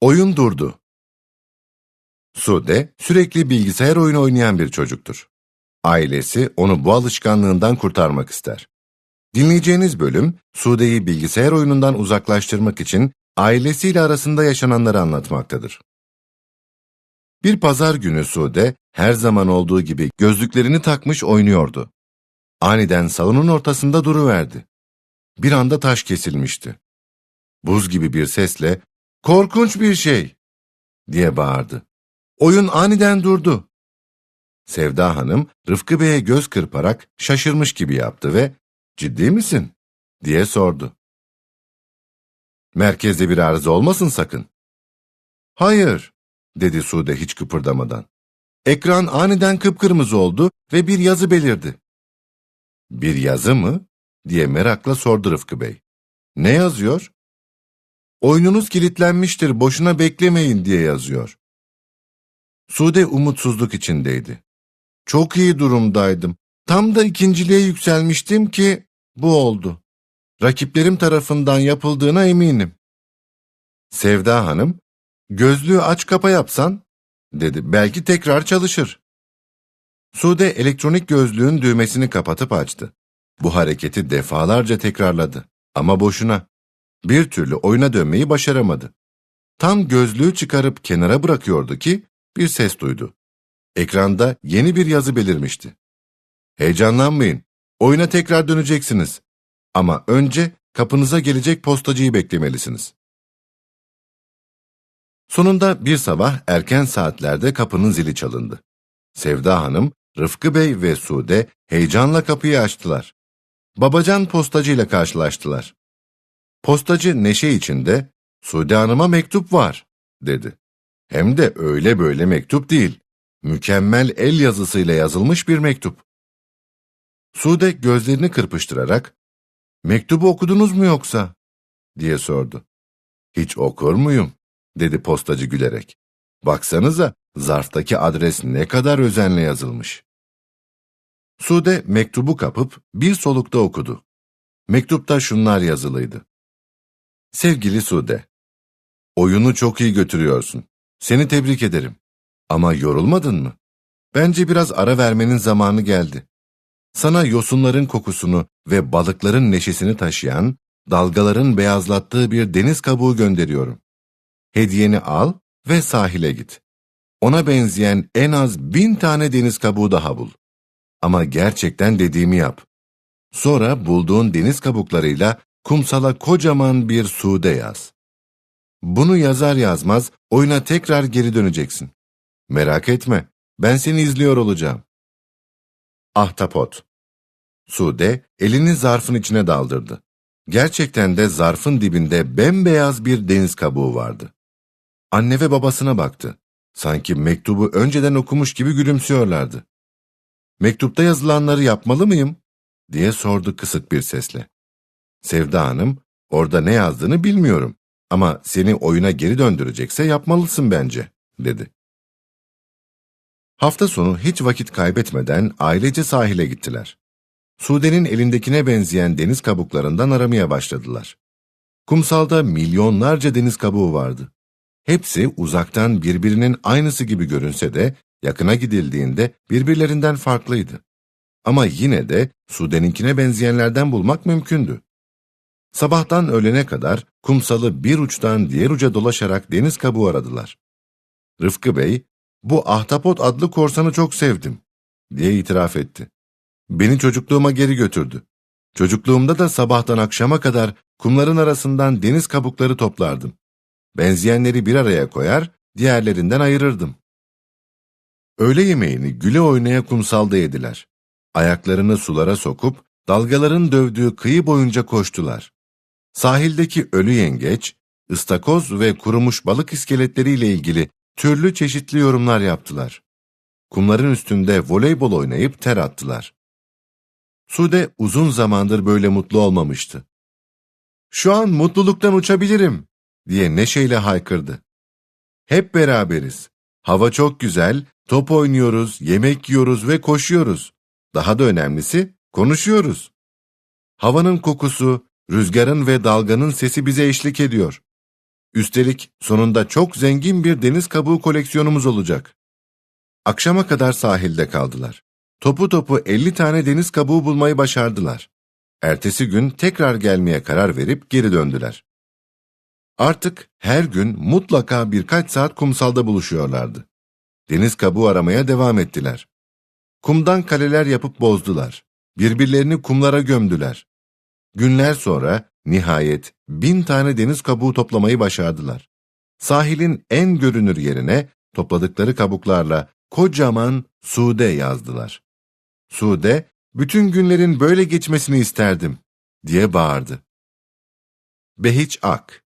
Oyun durdu. Sude sürekli bilgisayar oyunu oynayan bir çocuktur. Ailesi onu bu alışkanlığından kurtarmak ister. Dinleyeceğiniz bölüm Sude'yi bilgisayar oyunundan uzaklaştırmak için ailesiyle arasında yaşananları anlatmaktadır. Bir pazar günü Sude her zaman olduğu gibi gözlüklerini takmış oynuyordu. Aniden salonun ortasında duruverdi. Bir anda taş kesilmişti. Buz gibi bir sesle "Korkunç bir şey!" diye bağırdı. Oyun aniden durdu. Sevda Hanım Rıfkı Bey'e göz kırparak şaşırmış gibi yaptı ve "Ciddi misin?" diye sordu. Merkezde bir arıza olmasın sakın. Hayır, dedi Sude hiç kıpırdamadan. Ekran aniden kıpkırmızı oldu ve bir yazı belirdi. Bir yazı mı? diye merakla sordu Rıfkı Bey. Ne yazıyor? Oyununuz kilitlenmiştir, boşuna beklemeyin diye yazıyor. Sude umutsuzluk içindeydi. Çok iyi durumdaydım. Tam da ikinciliğe yükselmiştim ki bu oldu. Rakiplerim tarafından yapıldığına eminim. Sevda Hanım, gözlüğü aç kapa yapsan, dedi. Belki tekrar çalışır. Sude elektronik gözlüğün düğmesini kapatıp açtı. Bu hareketi defalarca tekrarladı. Ama boşuna. Bir türlü oyuna dönmeyi başaramadı. Tam gözlüğü çıkarıp kenara bırakıyordu ki bir ses duydu. Ekranda yeni bir yazı belirmişti. Heyecanlanmayın. Oyuna tekrar döneceksiniz. Ama önce kapınıza gelecek postacıyı beklemelisiniz. Sonunda bir sabah erken saatlerde kapının zili çalındı. Sevda Hanım, Rıfkı Bey ve Sude heyecanla kapıyı açtılar. Babacan postacıyla karşılaştılar. Postacı neşe içinde, Sude Hanım'a mektup var, dedi. Hem de öyle böyle mektup değil, mükemmel el yazısıyla yazılmış bir mektup. Sude gözlerini kırpıştırarak, mektubu okudunuz mu yoksa? diye sordu. Hiç okur muyum? dedi postacı gülerek. Baksanıza, zarftaki adres ne kadar özenle yazılmış. Sude mektubu kapıp bir solukta okudu. Mektupta şunlar yazılıydı. Sevgili Sude, oyunu çok iyi götürüyorsun. Seni tebrik ederim. Ama yorulmadın mı? Bence biraz ara vermenin zamanı geldi. Sana yosunların kokusunu ve balıkların neşesini taşıyan, dalgaların beyazlattığı bir deniz kabuğu gönderiyorum. Hediyeni al ve sahile git. Ona benzeyen en az bin tane deniz kabuğu daha bul. Ama gerçekten dediğimi yap. Sonra bulduğun deniz kabuklarıyla kumsala kocaman bir sude yaz. Bunu yazar yazmaz oyuna tekrar geri döneceksin. Merak etme, ben seni izliyor olacağım. Ahtapot Sude elini zarfın içine daldırdı. Gerçekten de zarfın dibinde bembeyaz bir deniz kabuğu vardı. Anne ve babasına baktı. Sanki mektubu önceden okumuş gibi gülümsüyorlardı. Mektupta yazılanları yapmalı mıyım? diye sordu kısık bir sesle. Sevda Hanım, orada ne yazdığını bilmiyorum ama seni oyuna geri döndürecekse yapmalısın bence, dedi. Hafta sonu hiç vakit kaybetmeden ailece sahile gittiler. Sude'nin elindekine benzeyen deniz kabuklarından aramaya başladılar. Kumsalda milyonlarca deniz kabuğu vardı. Hepsi uzaktan birbirinin aynısı gibi görünse de yakına gidildiğinde birbirlerinden farklıydı. Ama yine de Sude'ninkine benzeyenlerden bulmak mümkündü. Sabahtan öğlene kadar kumsalı bir uçtan diğer uca dolaşarak deniz kabuğu aradılar. Rıfkı Bey, bu ahtapot adlı korsanı çok sevdim, diye itiraf etti. Beni çocukluğuma geri götürdü. Çocukluğumda da sabahtan akşama kadar kumların arasından deniz kabukları toplardım. Benzeyenleri bir araya koyar, diğerlerinden ayırırdım. Öğle yemeğini güle oynaya kumsalda yediler. Ayaklarını sulara sokup dalgaların dövdüğü kıyı boyunca koştular. Sahildeki ölü yengeç, ıstakoz ve kurumuş balık iskeletleriyle ilgili türlü çeşitli yorumlar yaptılar. Kumların üstünde voleybol oynayıp ter attılar. Sude uzun zamandır böyle mutlu olmamıştı. Şu an mutluluktan uçabilirim diye neşeyle haykırdı. Hep beraberiz. Hava çok güzel, top oynuyoruz, yemek yiyoruz ve koşuyoruz. Daha da önemlisi konuşuyoruz. Havanın kokusu, rüzgarın ve dalganın sesi bize eşlik ediyor. Üstelik sonunda çok zengin bir deniz kabuğu koleksiyonumuz olacak. Akşama kadar sahilde kaldılar. Topu topu 50 tane deniz kabuğu bulmayı başardılar. Ertesi gün tekrar gelmeye karar verip geri döndüler. Artık her gün mutlaka birkaç saat kumsalda buluşuyorlardı. Deniz kabuğu aramaya devam ettiler. Kumdan kaleler yapıp bozdular. Birbirlerini kumlara gömdüler. Günler sonra nihayet bin tane deniz kabuğu toplamayı başardılar. Sahilin en görünür yerine topladıkları kabuklarla kocaman Sude yazdılar. Sude, bütün günlerin böyle geçmesini isterdim, diye bağırdı. Behiç Ak